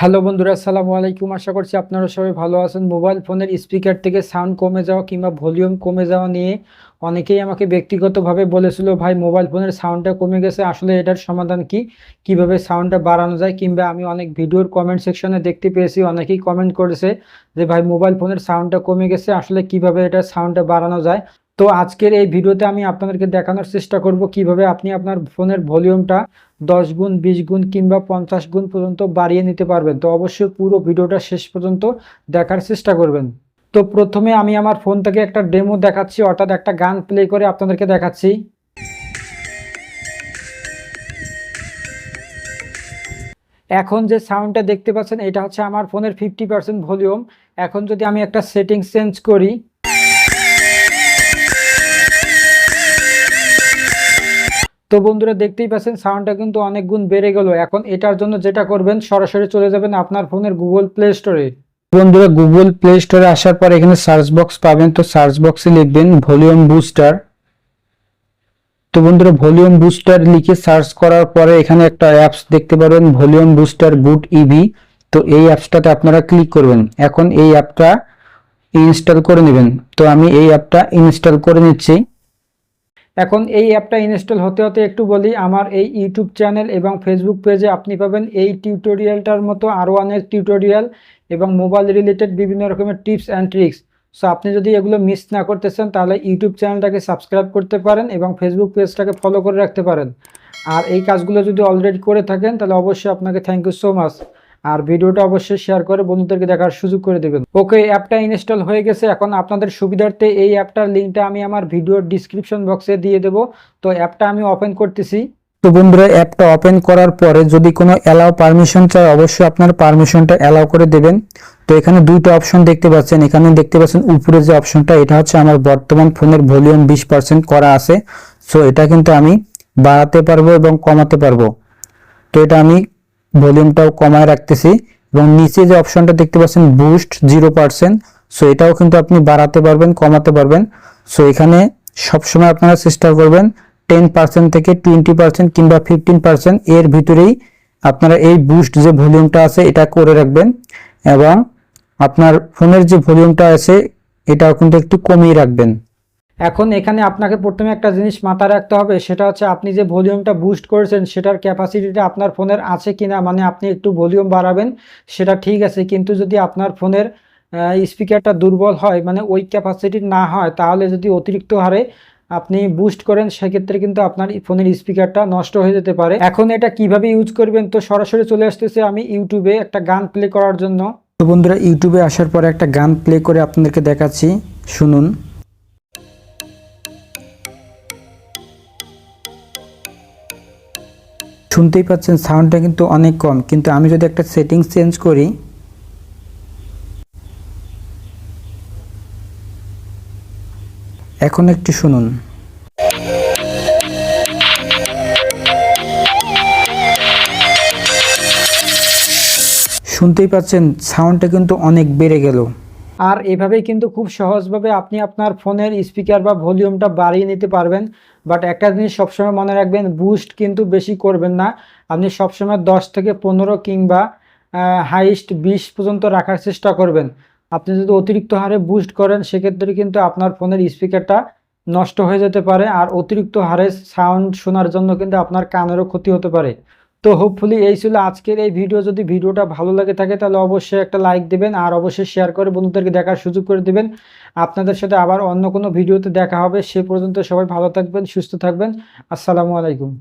Hello বন্ধুরা, আসসালামু আলাইকুম। আশা করছি আপনারা সবাই ভালো আছেন। মোবাইল ফোনের স্পিকার থেকে সাউন্ড কমে যাওয়া কিংবা ভলিউম কমে যাওয়া নিয়ে অনেকেই আমাকে ব্যক্তিগতভাবে বলেছিল, ভাই, মোবাইল ফোনের সাউন্ডটা কমে গেছে, আসলে এটার সমাধান কি? কীভাবে সাউন্ডটা বাড়ানো যায়? কিংবা আমি অনেক ভিডিওর কমেন্ট সেকশনে দেখতে পেয়েছি, অনেকেই কমেন্ট করেছে যে, ভাই, মোবাইল ফোনের সাউন্ডটা কমে গেছে, আসলে কীভাবে এটার সাউন্ডটা বাড়ানো যায়? তো আজকের এই ভিডিওতে আমি আপনাদেরকে দেখানোর চেষ্টা করব কীভাবে আপনি আপনার ফোনের ভলিউমটা দশ গুণ, বিশ গুণ কিংবা পঞ্চাশ গুণ পর্যন্ত বাড়িয়ে নিতে পারবেন। তো অবশ্যই পুরো ভিডিওটা শেষ পর্যন্ত দেখার চেষ্টা করবেন। তো প্রথমে আমি আমার ফোন থেকে একটা ডেমো দেখাচ্ছি, অর্থাৎ একটা গান প্লে করে আপনাদেরকে দেখাচ্ছি। এখন যে সাউন্ডটা দেখতে পাচ্ছেন, এটা হচ্ছে আমার ফোনের ফিফটি পার্সেন্ট ভলিউম। এখন যদি আমি একটা সেটিং চেঞ্জ করি তো বন্ধুরা দেখতেই পাচ্ছেন সাউন্ডটা কিন্তু অনেক গুণ বেড়ে গেল। এখন এটার জন্য যেটা করবেন, সরাসরি চলে যাবেন আপনার ফোনের গুগল প্লে স্টোরে বন্ধুরা গুগল প্লে স্টোরে আসার পর এখানে সার্চ বক্স পাবেন। তো সার্চ বক্সে লিখবেন ভলিউম বুস্টার তো বন্ধুরা ভলিউম বুস্টার লিখে সার্চ করার পরে এখানে একটা অ্যাপস দেখতে পারবেন ভলিউম বুস্টার বুট ইভি তো এই অ্যাপসটাতে আপনারা ক্লিক করবেন। এখন এই অ্যাপটা ইনস্টল করে নেবেন। তো আমি এই অ্যাপটা ইনস্টল করে নিচ্ছি। এখন এই অ্যাপটা ইনস্টল হতে হতে একটু বলি, আমার এই ইউটিউব চ্যানেল এবং ফেসবুক পেজে আপনি পাবেন এই টিউটোরিয়ালটার মতো আরও অনেক টিউটোরিয়াল এবং মোবাইল রিলেটেড বিভিন্ন রকমের টিপস অ্যান্ড ট্রিক্স। সো আপনি যদি এগুলো মিস না করতে চান তাহলে ইউটিউব চ্যানেলটাকে সাবস্ক্রাইব করতে পারেন এবং ফেসবুক পেজটাকে ফলো করে রাখতে পারেন। আর এই কাজগুলো যদি অলরেডি করে থাকেন, তাহলে অবশ্যই আপনাকে থ্যাংক ইউ সো মাচ। আর ভিডিওটা অবশ্যই শেয়ার করে বন্ধুদেরকে দেখার সুযোগ করে দেবেন। ওকে, অ্যাপটা ইনস্টল হয়ে গেছে। এখন আপনাদের সুবিধার্থে এই অ্যাপটার লিঙ্কটা আমি আমার ভিডিওর ডিসক্রিপশন বক্সে দিয়ে দেবো। তো অ্যাপটা আমি ওপেন করতেছি। তো বন্ধুরা, অ্যাপটা ওপেন করার পরে যদি কোনো অ্যালাউ পারমিশন চাই অবশ্যই আপনার পারমিশনটা অ্যালাউ করে দেবেন। তো এখানে দুইটা অপশন দেখতে পাচ্ছেন। এখানে দেখতে পাচ্ছেন উপরে যে অপশনটা এটা হচ্ছে আমার বর্তমান ফোনের ভলিউম বিশ পার্সেন্ট করা আছে। সো এটা কিন্তু আমি বাড়াতে পারব এবং কমাতে পারব। তো এটা আমি ভলিউমটাও কমায় রাখতেছি এবং নিচে যে অপশনটা দেখতে পাচ্ছেন বুস্ট জিরো পার্সেন্ট সো এটাও কিন্তু আপনি বাড়াতে পারবেন, কমাতে পারবেন। সো এখানে সবসময় আপনারা চেষ্টা করবেন টেন পার্সেন্ট থেকে টোয়েন্টি পার্সেন্ট কিংবা ফিফটিন পার্সেন্ট এর ভিতরেই আপনারা এই বুস্ট যে ভলিউমটা আছে এটা করে রাখবেন এবং আপনার ফোনের যে ভলিউমটা আছে এটাও কিন্তু একটু কমিয়ে রাখবেন। এখন এখানে আপনাকে প্রথমে একটা জিনিস মাথায় রাখতে হবে, সেটা হচ্ছে আপনি যে ভলিউমটা বুস্ট করেছেন, সেটার ক্যাপাসিটিটা আপনার ফোনের আছে কিনা মানে আপনি একটু ভলিউম বাড়াবেন, সেটা ঠিক আছে, কিন্তু যদি আপনার ফোনের স্পিকারটা দুর্বল হয় মানে ওই ক্যাপাসিটি না হয়, তাহলে যদি অতিরিক্ত হারে আপনি বুস্ট করেন, সেক্ষেত্রে কিন্তু আপনার ফোনের স্পিকারটা নষ্ট হয়ে যেতে পারে। এখন এটা কীভাবে ইউজ করবেন? তো সরাসরি চলে আসতেছে আমি ইউটিউবে একটা গান প্লে করার জন্য। তো বন্ধুরা, ইউটিউবে আসার পরে একটা গান প্লে করে আপনাদেরকে দেখাচ্ছি, শুনুন। শুনতেই পাচ্ছেন সাউন্ডটা কিন্তু অনেক কম। কিন্তু আমি যদি একটা সেটিংস চেঞ্জ করি, এখন একটু শুনুন। শুনতেই পাচ্ছেন সাউন্ডটা কিন্তু অনেক বেড়ে গেল। আর এভাবেই কিন্তু খুব সহজভাবে আপনি আপনার ফোনের স্পিকার বা ভলিউমটা বাড়িয়ে নিতে পারবেন। বাট একটা জিনিস সবসময় মনে রাখবেন বুস্ট কিন্তু বেশি করবেন না। আপনি সবসময় দশ থেকে পনেরো কিংবা হাইস্ট বিশ পর্যন্ত রাখার চেষ্টা করবেন। আপনি যদি অতিরিক্ত হারে বুস্ট করেন, সেক্ষেত্রে কিন্তু আপনার ফোনের স্পিকারটা নষ্ট হয়ে যেতে পারে। আর অতিরিক্ত হারে সাউন্ড শোনার জন্য কিন্তু আপনার কানেরও ক্ষতি হতে পারে। তো হোপফুলি এই ছিল আজকের এই ভিডিও যদি ভিডিওটা ভালো লাগে থাকে, তাহলে অবশ্যই একটা লাইক দেবেন আর অবশ্যই শেয়ার করে বন্ধুদেরকে দেখার সুযোগ করে দেবেন। আপনাদের সাথে আবার অন্য কোনো ভিডিওতে দেখা হবে। সে পর্যন্ত সবাই ভালো থাকবেন, সুস্থ থাকবেন। আসসালামু আলাইকুম।